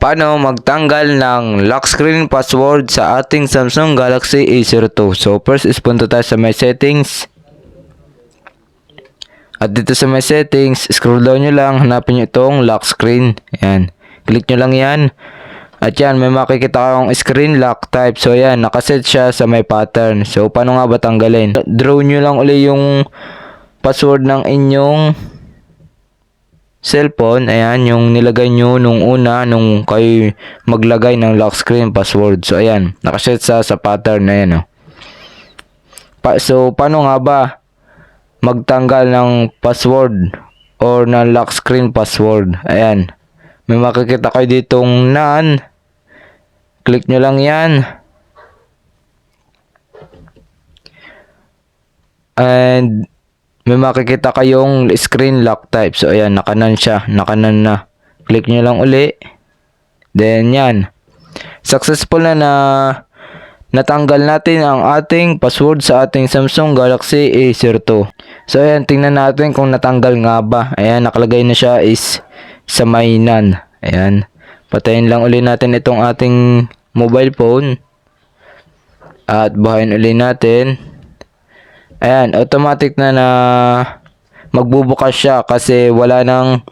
paano magtanggal ng lock screen password sa ating Samsung Galaxy A02. So first is punta tayo sa my settings. At dito sa my settings, scroll down nyo lang, hanapin nyo itong lock screen. Ayan. Click nyo lang yan. At yan, may makikita kang screen lock type. So yan, nakaset siya sa may pattern. So paano nga ba tanggalin? Draw nyo lang uli yung password ng inyong cellphone. Ayan, yung nilagay nyo nung una, nung kayo maglagay ng lock screen password. So ayan, nakaset sa, sa pattern na yan. Oh. Pa- so paano nga ba magtanggal ng password or ng lock screen password? Ayan. May makikita kayo ditong none. Click nyo lang yan. And may makikita kayong screen lock type. So ayan, nakanan siya. Nakanan na. Click nyo lang uli. Then yan. Successful na na natanggal natin ang ating password sa ating Samsung Galaxy A02. So ayan, tingnan natin kung natanggal nga ba. Ayan, nakalagay na siya is sa may. Ayan. Patayin lang uli natin itong ating mobile phone. At buhayin uli natin. Ayan, automatic na na magbubukas siya kasi wala nang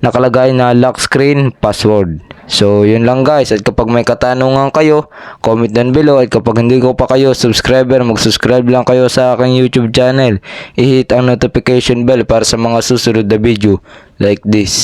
nakalagay na lock screen password. So, yun lang guys. At kapag may katanungan kayo, comment down below. At kapag hindi ko pa kayo subscriber, mag-subscribe lang kayo sa aking YouTube channel. I-hit ang notification bell para sa mga susunod na video like this.